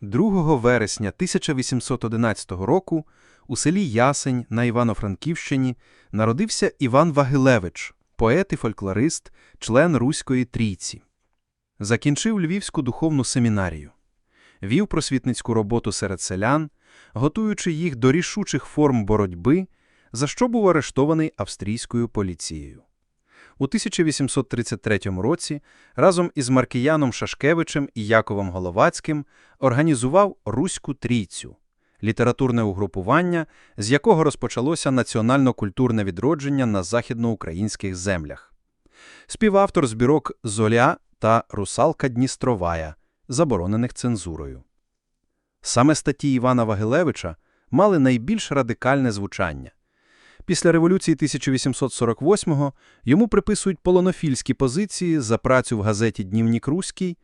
2 вересня 1811 року у селі Ясень на Івано-Франківщині народився Іван Вагилевич, поет і фольклорист, член Руської трійці. Закінчив Львівську духовну семінарію. Вів просвітницьку роботу серед селян, готуючи їх до рішучих форм боротьби, за що був арештований австрійською поліцією. У 1833 році разом із Маркіяном Шашкевичем і Яковом Головацьким організував Руську трійцю – літературне угрупування, з якого розпочалося національно-культурне відродження на західноукраїнських землях. Співавтор збірок «Золя» та «Русалка Дністровая», заборонених цензурою. Саме статті Івана Вагилевича мали найбільш радикальне звучання. Після революції 1848-го йому приписують полонофільські позиції за працю в газеті «Днівнік Руський»,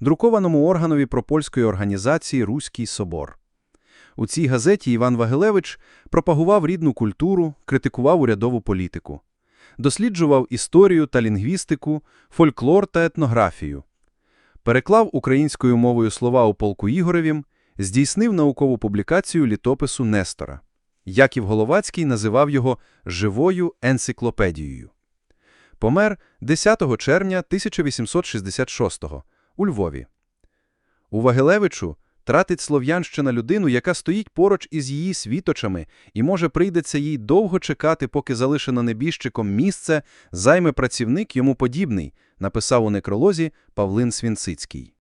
друкованому органові пропольської організації «Руський собор». У цій газеті Іван Вагилевич пропагував рідну культуру, критикував урядову політику. Досліджував історію та лінгвістику, фольклор та етнографію. Переклав українською мовою слова у полку Ігоревім, здійснив наукову публікацію літопису Нестора. Яків Головацький називав його «живою енциклопедією». Помер 10 червня 1866-го у Львові. У Вагилевичу тратить Слов'янщина людину, яка стоїть поруч із її світочами, і може прийдеться їй довго чекати, поки залишено небіжчиком місце, займе працівник йому подібний, написав у некролозі Павлин Свінцицький.